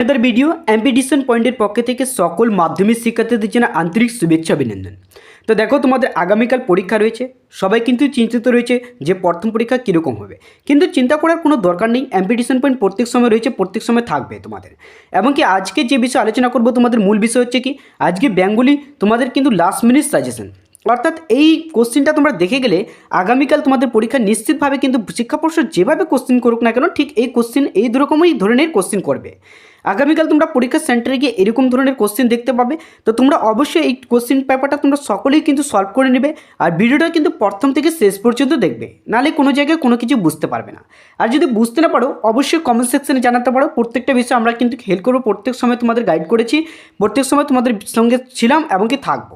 আমাদের ভিডিও অ্যাম্পিডিশন পয়েন্টের পক্ষ থেকে সকল মাধ্যমিক শিক্ষার্থীদের জন্য আন্তরিক শুভেচ্ছা অভিনন্দন। তো দেখো তোমাদের আগামীকাল পরীক্ষা রয়েছে, সবাই কিন্তু চিন্তিত রয়েছে যে প্রথম পরীক্ষা কীরকম হবে। কিন্তু চিন্তা করার কোনো দরকার নেই অ্যাম্পিডিশন পয়েন্ট প্রত্যেক সময় রয়েছে, প্রত্যেক সময় থাকবে তোমাদের। এবং কি আজকে যে বিষয়ে আলোচনা করব তোমাদের মূল বিষয় হচ্ছে কি, আজকে বেঙ্গলি তোমাদের কিন্তু লাস্ট মিনিট সাজেশন অর্থাৎ এই কোশ্চিনটা তোমরা দেখে গেলে আগামীকাল তোমাদের পরীক্ষা নিশ্চিতভাবে কিন্তু শিক্ষা পর্ষদ যেভাবে কোশ্চিন করুক না কেন, ঠিক এই কোশ্চিন এই রকমই ধরনের কোশ্চিন করবে। আগামীকাল তোমরা পরীক্ষা সেন্টারে গিয়ে এরকম ধরনের কোশ্চিন দেখতে পাবে। তো তোমরা অবশ্যই এই কোশ্চিন পেপারটা তোমরা সকলেই কিন্তু সলভ করে নেবে আর ভিডিওটা কিন্তু প্রথম থেকে শেষ পর্যন্ত দেখবে। নাহলে কোনো জায়গায় কোনো কিছু বুঝতে পারবে না। আর যদি বুঝতে না পারো, অবশ্যই কমেন্ট সেকশনে জানাতে পারো। প্রত্যেকটা বিষয় আমরা কিন্তু হেল্প করব। প্রত্যেক সময় তোমাদের গাইড করেছি। প্রত্যেক সময় তোমাদের সঙ্গে ছিলাম এবং কি থাকব।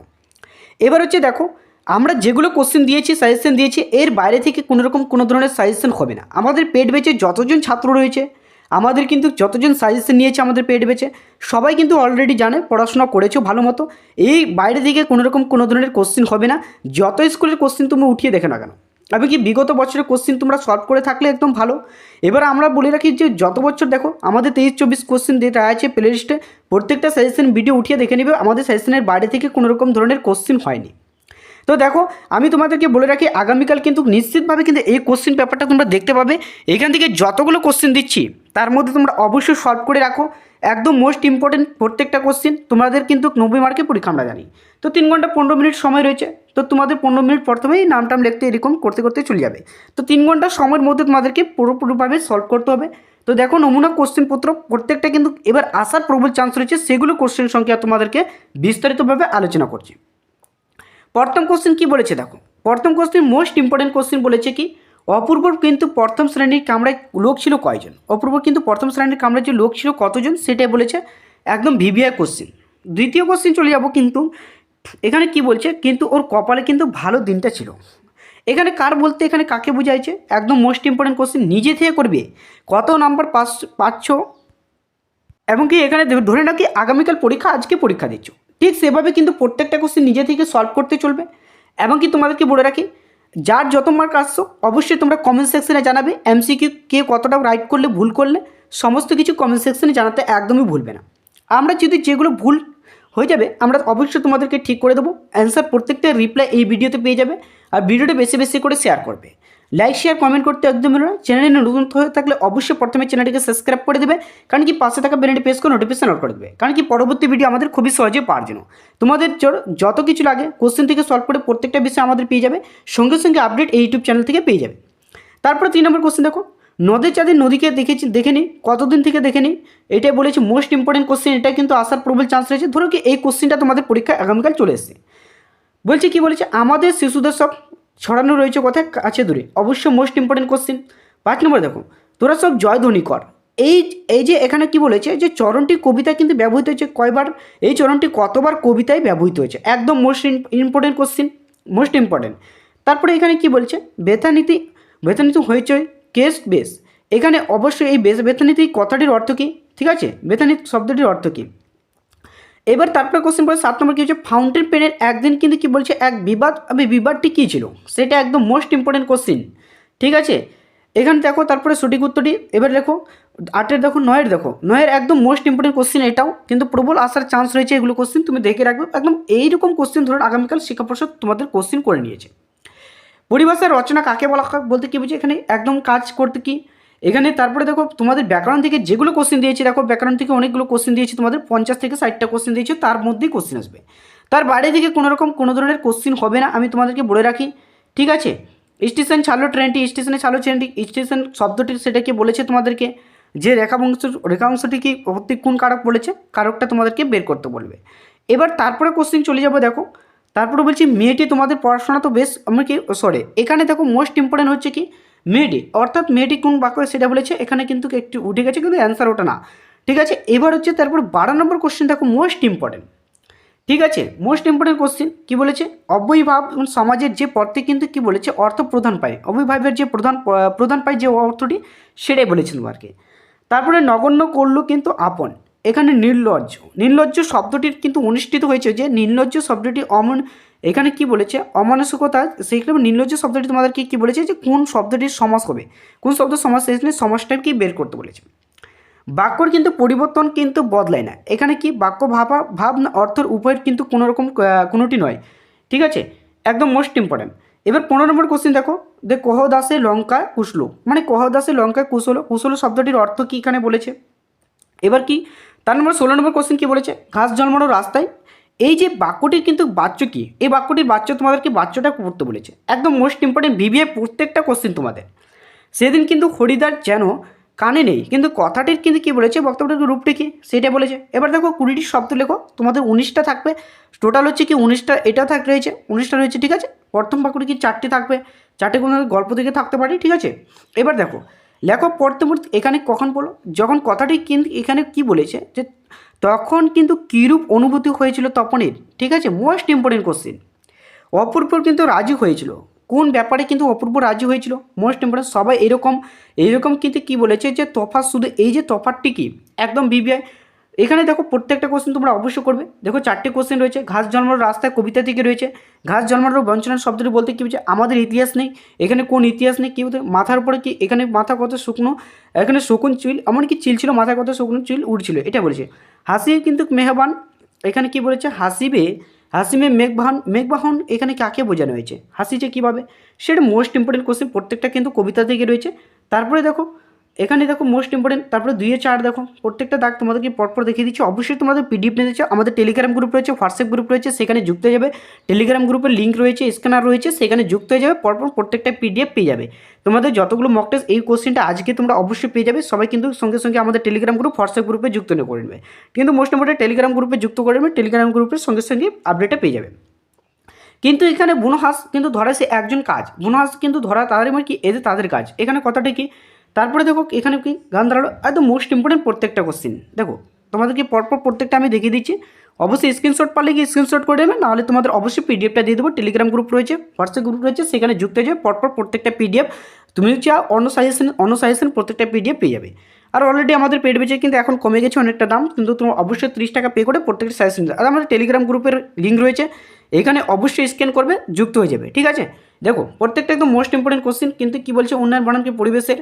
এবার হচ্ছে দেখো, আমরা যেগুলো কোশ্চেন দিয়েছি সাজেশন দিয়েছি, এর বাইরে থেকে কোনোরকম কোনো ধরনের সাজেশন হবে না। আমাদের পেট বেচে যতজন ছাত্র রয়েছে, আমাদের কিন্তু যতজন সাজেশন নিয়েছে আমাদের পেট বেচে, সবাই কিন্তু অলরেডি জানে, পড়াশোনা করেছ ভালো মতো, এই বাইরে থেকে কোনোরকম কোনো ধরনের কোশ্চেন হবে না, যত স্কুলের কোশ্চেন তুমি উঠিয়ে দেখে না কেন। আমি কি বিগত বছরের কোশ্চেন তোমরা সলভ করে থাকলে একদম ভালো? এবার আমরা বলে রাখি যে যত বছর দেখো, আমাদের তেইশ চব্বিশ কোশ্চেন যেটা আছে প্লে লিস্টে প্রত্যেকটা সাজেশন ভিডিও উঠিয়ে দেখে নেবে, আমাদের সাজেশনের বাইরে থেকে কোনো রকম ধরনের কোশ্চেন হয়নি। তো দেখো, আমি তোমাদেরকে বলে রাখি, আগামীকাল কিন্তু নিশ্চিতভাবে কিন্তু এই কোশ্চেন পেপারটা তোমরা দেখতে পাবে। এখান থেকে যতগুলো কোশ্চেন দিচ্ছি, তার মধ্যে তোমরা অবশ্যই সলভ করে রাখো। একদম মোস্ট ইম্পর্টেন্ট প্রত্যেকটা কোশ্চেন তোমাদের কিন্তু নব্বই মার্কে পরীক্ষা আমরা জানি। তো তিন ঘণ্টা পনেরো মিনিট সময় রয়েছে। তো তোমাদের পনেরো মিনিট প্রথমেই নাম টাম লিখতে এরকম করতে করতে চলে যাবে। তো তিন ঘণ্টা সময়ের মধ্যে তোমাদেরকে পুরোপুরিভাবে সলভ করতে হবে। তো দেখো নমুনা কোশ্চেন পত্র প্রত্যেকটা কিন্তু এবার আসার প্রবল চান্স রয়েছে, সেগুলো কোশ্চেন সংখ্যা তোমাদেরকে বিস্তারিতভাবে আলোচনা করছি। প্রথম কোশ্চেন কি বলেছে দেখো? প্রথম কোশ্চেন মোস্ট ইম্পর্টেন্ট কোশ্চেন বলেছে কি? অপূর্বর কিন্তু প্রথম শ্রেণির কামরায় লোক ছিল কয়জন? অপূর্ব কিন্তু প্রথম শ্রেণির কামরায় যে লোক ছিল কতজন, সেটাই বলেছে। একদম ভিভিআই কোশ্চেন দ্বিতীয় কোশ্চেন চলে যাব কিন্তু এখানে কি বলছে? কিন্তু ওর কপালে কিন্তু ভালো দিনটা ছিল। এখানে কার বলতে এখানে কাকে বোঝাইছে? একদম মোস্ট ইম্পর্টেন্ট কোশ্চেন নিজে থেকে করবে। কত নাম্বার পাস, পাচ্ছ? এবং কি এখানে ধরে নাকি আগামীকাল পরীক্ষা, আজকে পরীক্ষা দিচ্ছ। ঠিক সেভাবে কিন্তু প্রত্যেকটা কোশ্চেন নিজে থেকে সলভ করতে চলবে। এবং কি তোমাদেরকে বলে রাখি, যার যত মার্ক আসছো, অবশ্যই তোমরা কমেন্ট সেকশনে জানাবে। এমসিকিউ কে কতটা রাইট করলে, ভুল করলে, সমস্ত কিছু কমেন্ট সেকশনে জানাতে একদমই ভুলবে না। আমরা যদি যেগুলো ভুল হয়ে যাবে, আমরা অবশ্যই তোমাদেরকে ঠিক করে দেবো। অ্যান্সার প্রত্যেকটা রিপ্লাই এই ভিডিওতে পেয়ে যাবে আর ভিডিওটা বেশি বেশি করে শেয়ার করবে। লাইক শেয়ার কমেন্ট করতে একদম ভুলো না। চ্যানেলে নতুন হয়ে থাকলে অবশ্যই প্রথমে চ্যানেলটিকে সাবস্ক্রাইব করে দেবে, কারণ কি পাশে থাকা বেলটি প্রেস করে নোটিফিকেশন অন করে দেবে। কারণ কি পরবর্তী ভিডিও আমাদের খুবই সহজে পাওয়ার জন্য। তোমাদের যত কিছু লাগে কোশ্চেন থেকে সলভ করে প্রত্যেকটা বিষয় আমাদের পেয়ে যাবে। সঙ্গে সঙ্গে আপডেট এই ইউটিউব চ্যানেল থেকে পেয়ে যাবে। তারপরে তিন নম্বর কোশ্চেন দেখো। নদের চাঁদের নদীকে দেখেছি দেখে নিই কতদিন থেকে দেখে নিই এটাই বলেছি মোস্ট ইম্পর্টেন্ট কোশ্চেন এটা কিন্তু আসার প্রবল চান্স রয়েছে। ধরো কি, এই কোশ্চেনটা তোমাদের পরীক্ষা আগামীকাল চলে এসেছে। বলছে কি বলেছে, আমাদের শিশুদের সব ছড়ানো রয়েছে কোথায়? কাছে দূরে। অবশ্যই মোস্ট ইম্পর্টেন্ট কোশ্চেন পাঁচ নম্বর দেখো, তোরা সব জয়ধ্বনি কর। এই এই যে এখানে কি বলেছে, যে চরণটি কবিতায় কিন্তু ব্যবহৃত হয়েছে কয়বার? এই চরণটি কতবার কবিতায় ব্যবহৃত হয়েছে? একদম most important question most important তারপরে এখানে কি বলছে বেতানীতি বেতানীতি হইচই। কেস বেস। এখানে অবশ্যই এই বেস বেতানীতি কথাটির অর্থ কী? ঠিক আছে? বেতানীতি শব্দটির অর্থ কী? এবার তারপরে কোশ্চেন পড়ে সাত নম্বর কী হচ্ছে? ফাউন্টেন পেনের একদিন কিন্তু কি বলছে? এক বিবাদ, আমি বিবাদটি কী ছিল? সেটা একদম মোস্ট ইম্পর্টেন্ট কোশ্চেন ঠিক আছে? এখানে দেখো তারপরে সঠিক উত্তরটি। এবার দেখো, আটের দেখো, নয়ের দেখো। নয়ের একদম মোস্ট ইম্পর্টেন্ট কোশ্চেন এটাও, কিন্তু প্রবল আসার চান্স রয়েছে এগুলো কোশ্চেন তুমি দেখে রাখবে, একদম এইরকম কোশ্চেন ধরুন আগামীকাল শিক্ষা পরিষদ তোমাদের কোশ্চেন করে নিয়েছে। পরিভাষার রচনা কাকে বলা বলতে কি বুঝি? এখানে একদম কাজ করতে কি? এখানে তারপরে দেখো, তোমাদের ব্যাকরণ থেকে যেগুলো কোশ্চেন দিয়েছে, দেখো ব্যাকরণ থেকে অনেকগুলো কোশ্চেন দিয়েছে, তোমাদের পঞ্চাশ থেকে ষাটটা কোশ্চেন দিয়েছে, তার মধ্যেই কোশ্চেন আসবে। তার বাইরে থেকে কোনো রকম কোনো ধরনের কোশ্চেন হবে না, আমি তোমাদেরকে বলে রাখি। ঠিক আছে? স্টেশন ছাড়লো ট্রেনটি স্টেশনে ছাড়লো ট্রেনটি স্টেশন শব্দটি সেটাকে বলেছে তোমাদেরকে। যে রেখাবংশ রেখাংশটি কি প্রত্যেক কোন কারক বলেছে? কারকটা তোমাদেরকে বের করতে বলবে। এবার তারপরে কোশ্চেন চলে যাব, দেখো। তারপরে বলছি, মেয়েটি তোমাদের পড়াশোনা তো বেশ কি সরি এখানে দেখো মোস্ট ইম্পর্টেন্ট হচ্ছে কি, মেয়েটি, অর্থাৎ মেয়েটি কোন বাক্য সেটা বলেছে, এখানে কিন্তু একটি উঠে গেছে, কিন্তু অ্যান্সার ওটা না। ঠিক আছে, এবার হচ্ছে তারপর বারো নম্বর কোশ্চেন দেখো মোস্ট ইম্পর্টেন্ট ঠিক আছে মোস্ট ইম্পর্টেন্ট কোশ্চেন কি বলেছে? অব্যয়ভাব সমাজের যে পথে কিন্তু কি বলেছে, অর্থ প্রধান পায়। অব্যয়ভাবের যে প্রধান প্রধান পায় যে অর্থটি, সেটাই বলেছেন আর কি তারপরে নগণ্য করল কিন্তু আপন। এখানে নির্লজ্জ। নির্লজ্জ শব্দটির কিন্তু অনুষ্ঠিত হয়েছে যে নির্লজ্জ শব্দটি অমন এখানে কি বলেছে? অমানসিকতা সেইখানে নির্লজ্জ শব্দটি তোমাদেরকে কি বলেছে যে কোন শব্দটির সমাস হবে? কোন শব্দ সমাস? এখানে সমাসটা কি বের করতে বলেছে? বাক্যর কিন্তু পরিবর্তন কিন্তু বদলায় না। এখানে কি? বাক্য ভাবা ভাব না অর্থের উভয়ের কিন্তু কোনো রকম কোনোটি নয়। ঠিক আছে? একদম মোস্ট ইম্পর্ট্যান্ট এবার পনেরো নম্বর কোশ্চেন দেখো। যে কহ দাসে লঙ্কা কুশলো। মানে কহ দাসে লঙ্কা কুশলো কুশলো শব্দটির অর্থ কী এখানে বলেছে? এবার কি? তার নম্বর ষোলো নম্বর কোশ্চেন কী বলেছে? ঘাস জন্মানো রাস্তায়। এই যে বাক্যটির কিন্তু বাচ্য কি? এই বাক্যটির বাচ্য তোমাদেরকে বাচ্যটা পড়তে বলেছে। একদম মোস্ট ইম্পর্টেন্ট বিবিএ প্রত্যেকটা কোশ্চেন তোমাদের। সেদিন কিন্তু হরিদার যেন কানে নেই, কিন্তু কথাটির কিন্তু কী বলেছে? বক্তব্যটির রূপটি কী? সেটা বলেছে। এবার দেখো কুড়িটি শব্দ লেখো। তোমাদের উনিশটা থাকবে। টোটাল হচ্ছে কি উনিশটা, এটা থাক রয়েছে। উনিশটা রয়েছে, ঠিক আছে? প্রথম বাক্যটি কি চারটি থাকবে? চারটে কোনো গল্প থেকে থাকতে পারে, ঠিক আছে? এবার দেখো লেখো পড়তে পড়তে এখানে কখন বলো যখন কথাটি কিন্তু এখানে কি বলেছে? যে তখন কিন্তু কীরূপ অনুভূতি হয়েছিল তপনের? ঠিক আছে মোস্ট ইম্পর্টেন্ট কোশ্চেন অপূর্ব কিন্তু রাজি হয়েছিল। কোন ব্যাপারে কিন্তু অপূর্ব রাজি হয়েছিল? মোস্ট ইম্পর্টেন্ট সবাই এরকম এইরকম কিন্তু কি বলেছে যে তফাৎ শুধু এই যে তফাতটি কি? একদম বিবিআই এখানে দেখো প্রত্যেকটা কোশ্চেন তোমরা অবশ্যই করবে। দেখো চারটে কোশ্চেন রয়েছে। ঘাস জন্মানোর রাস্তায় কবিতা থেকে রয়েছে। ঘাস জন্মানোর বঞ্চনার শব্দটি বলতে কী বলছে আমাদের ইতিহাস নেই। এখানে কোন ইতিহাস নেই? কী বলতে মাথার উপরে কি এখানে মাথা কত শুকনো? এখানে শকুন চুল এমনকি চিল ছিল, মাথায় কত শুকনো চুল? উড়ছিল এটা বলেছে। হাসি কিন্তু মেহবান। এখানে কি বলেছে? হাসিবে হাসিমে মেঘবাহন মেঘবাহন এখানে কাকে বোঝানো হয়েছে? হাসিছে কীভাবে? সেটা মোস্ট ইম্পর্টেন্ট কোশ্চেন প্রত্যেকটা কিন্তু কবিতা থেকে রয়েছে। তারপরে দেখো এখানে দেখো মোস্ট ইম্পর্টেন্ট তারপরে দুইয়ে চার দেখো, প্রত্যেকটা দাগ তোমাদেরকে পরপর দেখিয়ে দিচ্ছি। অবশ্যই তোমাদের পিডিএফ নিতে চাও, আমাদের টেলিগ্রাম গ্রুপ রয়েছে হোয়াটসঅ্যাপ গ্রুপ রয়েছে, সেখানে যুক্ত হয়ে যাবে। টেলিগ্রাম গ্রুপের লিঙ্ক রয়েছে স্ক্যানার রয়েছে, সেখানে যুক্ত হয়ে যাবে, পরপর প্রত্যেকটা পিডিএফ পেয়ে যাবে। তোমাদের যতগুলো মক টেস্ট এই কোশ্চেনটা আজকে তোমরা অবশ্যই পেয়ে যাবে, সবাই কিন্তু সঙ্গে সঙ্গে আমাদের টেলিগ্রাম গ্রুপ হোয়াটসঅ্যাপ গ্রুপে যুক্ত করে নেবে। কিন্তু মোস্ট ইম্পর্টেন্ট টেলিগ্রাম গ্রুপে যুক্ত করে নেবে টেলিগ্রাম গ্রুপের সঙ্গে সঙ্গে আপডেটটা পেয়ে যাবে। কিন্তু এখানে বুনোহাস কিন্তু ধরা সে একজন কাজ। বুনোহাস কিন্তু ধরা তাদের মানে কি? এদের তাদের কাজ। এখানে কথাটা কি? তারপরে দেখো এখানে কি? গান দাঁড়াল। একদম মোস্ট ইম্পর্টেন্ট প্রত্যেকটা কোশ্চেন দেখো, তোমাদেরকে পরপর প্রত্যেকটা আমি দেখিয়ে দিচ্ছি। অবশ্যই স্ক্রিনশট পারলে কি স্ক্রিনশট করে দেবে নাহলে তোমাদের অবশ্যই পিডিএফটা দিয়ে দেবো। টেলিগ্রাম গ্রুপ রয়েছে হোয়াটসঅ্যাপ গ্রুপ রয়েছে, সেখানে যুক্ত হয়ে যাবে। পরপর প্রত্যেকটা পিডিএফ তুমি চাও, অন্য সাজেশন অন্য সাজেশন প্রত্যেকটা পিডিএফ পেয়ে যাবে। আর অলরেডি আমাদের পেড বেচে কিন্তু এখন কমে গেছে অনেকটা দাম, কিন্তু তোমার অবশ্যই ত্রিশ টাকা পে করে প্রত্যেকটা সাজেশন আর আমাদের টেলিগ্রাম গ্রুপের লিঙ্ক রয়েছে, এখানে অবশ্যই স্ক্যান করবে, যুক্ত হয়ে যাবে। ঠিক আছে? দেখো, প্রত্যেকটা একদম মোস্ট ইম্পর্টেন্ট কোশ্চেন কিন্তু কী বলছে? উন্নয়ন বানানকে পরিবেশের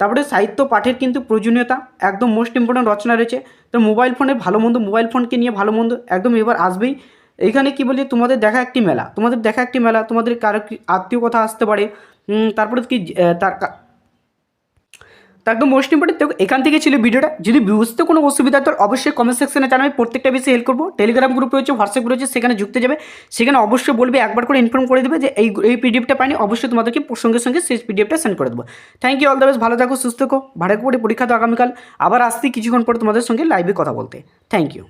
তারপরে সাহিত্য পাঠের কিন্তু প্রয়োজনীয়তা একদম মোস্ট ইম্পর্ট্যান্ট রচনা রয়েছে। তো মোবাইল ফোনে ভালো মন্দ মোবাইল ফোনকে নিয়ে ভালো মন্দ একদম এবার আসবেই। এখানে কি বলি, তোমাদের দেখা একটি মেলা, তোমাদের দেখা একটি মেলা, তোমাদের কারও আত্মীয় কথা আসতে পারে তারপরে কি তার তো একদম মোস্ট ইম্পর্টেন্ট দেখো, এখান থেকে ছিল ভিডিওটা। যদি বুঝতে কোনো অসুবিধা তোর অবশ্যই কমেন্ট সেকশনে জানাবে। প্রত্যেকটা বেশি হেল্প করব। টেলিগ্রাম গ্রুপ রয়েছে হোয়াটসঅ্যাপ রয়েছে, সেখানে যুক্ত যাবে। সেখানে অবশ্যই বলবে, একবার করে ইনফর্ম করে দেবে যে এই এই পিডিএফটা পাইনি। অবশ্যই তোমাদেরকে সঙ্গে সঙ্গে সেই পিডিএফটা সেন্ড করে দেবো। Thank you all the best ভালো থাকো, সুস্থ থাকো। ভাড়া করে পরীক্ষা তো আগামীকাল। আবার আসছি কিছুক্ষণ পরে তোমাদের সঙ্গে লাইভে কথা বলতে। Thank you